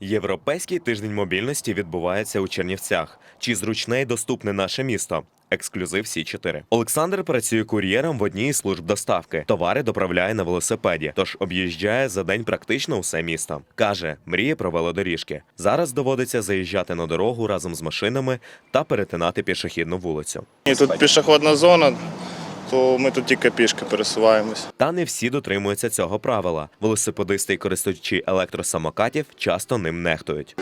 Європейський тиждень мобільності відбувається у Чернівцях. Чи зручне й доступне наше місто? Ексклюзив Сі 4 Олександр працює кур'єром в одній із служб доставки. Товари доправляє на велосипеді, тож об'їжджає за день практично усе місто. Каже, мріє про велодоріжки. Зараз доводиться заїжджати на дорогу разом з машинами та перетинати пішохідну вулицю. І тут пішохідна зона, то ми тут тільки пішки пересуваємось. Та не всі дотримуються цього правила. Велосипедисти і користувачі електросамокатів часто ним нехтують.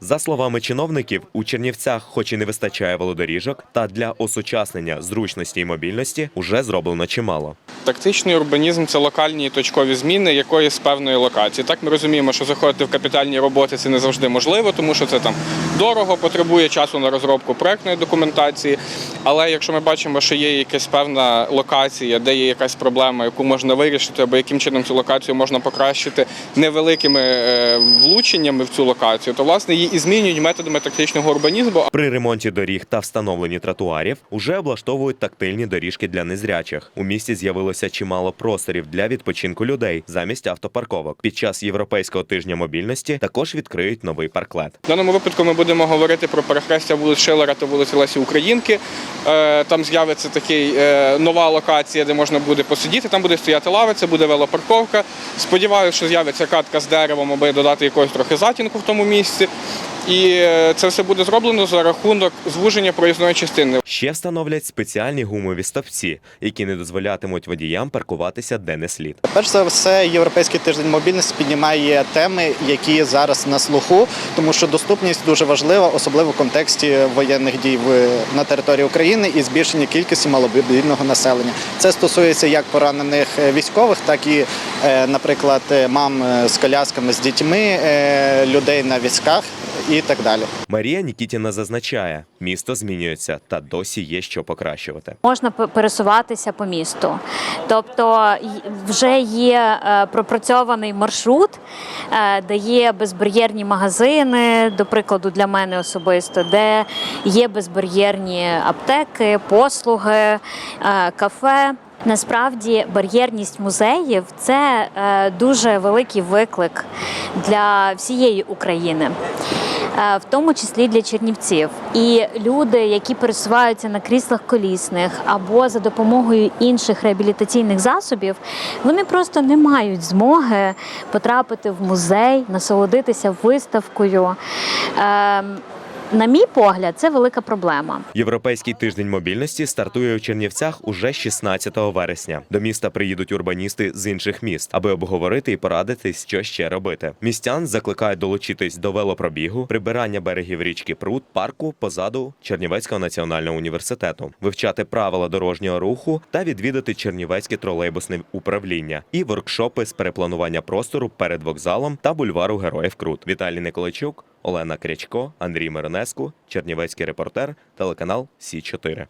За словами чиновників, у Чернівцях, хоч і не вистачає велодоріжок, та для осучаснення зручності і мобільності вже зроблено чимало. Тактичний урбанізм це локальні і точкові зміни якоїсь певної локації. Так ми розуміємо, що заходити в капітальні роботи це не завжди можливо, тому що це там дорого, потребує часу на розробку проектної документації. Але якщо ми бачимо, що є якась певна локація, де є якась проблема, яку можна вирішити, або яким чином цю локацію можна покращити невеликими е, влученнями в цю локацію, то власне її і змінюють методами тактичного урбанізму. При ремонті доріг та встановленні тротуарів уже облаштовують тактильні доріжки для незрячих. У місті з'явилося чимало просторів для відпочинку людей замість автопарковок. Під час європейського тижня мобільності також відкриють новий парклет. В даному випадку ми будемо говорити про перехрестя вулиць Шилера та вулиці Лесі Українки. Е, Там з'явиться такий е, нова локація, де можна буде посидіти. Там буде стояти лавиця, буде велопарковка. Сподіваюся, що з'явиться катка з деревом, аби додати якогось трохи затінку в тому місці. І е, це все буде зроблено за рахунок звуження проїзної частини. Ще встановлять спеціальні гумові стовпці, які не дозволятимуть водіям паркуватися де не слід. Перш за все, європейський тиждень мобільності піднімає теми, які зараз на слуху, тому що доступність дуже важлива, особливо в контексті воєнних дій в на території України і збільшення кількості маломобільного населення. Це стосується як поранених е, військових, так і, е, наприклад, мам з колясками з дітьми, людей на візках і так далі. Марія Нікітіна зазначає, місто змінюється та досі є що покращувати. можна пересуватися по місту. Тобто вже є е, пропрацьований маршрут, е, де є безбар'єрні магазини, до прикладу, для мене особисто, де є безбар'єрні аптеки, послуги, е, кафе. Насправді бар'єрність музеїв це дуже великий виклик для всієї України в тому числі для чернівців. І люди, які пересуваються на кріслах колісних або за допомогою інших реабілітаційних засобів, вони просто не мають змоги потрапити в музей, насолодитися виставкою. На мій погляд, це велика проблема. Європейський тиждень мобільності стартує у Чернівцях уже 16 вересня. До міста приїдуть урбаністи з інших міст, аби обговорити і порадити, що ще робити. Містян закликають долучитись до велопробігу, прибирання берегів річки Прут, парку позаду Чернівецького національного університету, вивчати правила дорожнього руху та відвідати Чернівецьке тролейбусне управління і воркшопи з перепланування простору перед вокзалом та бульвару Героїв Крут. Віталій Николайчук, Олена Крячко, Андрій Миронеску, Чернівецький репортер, телеканал Сі 4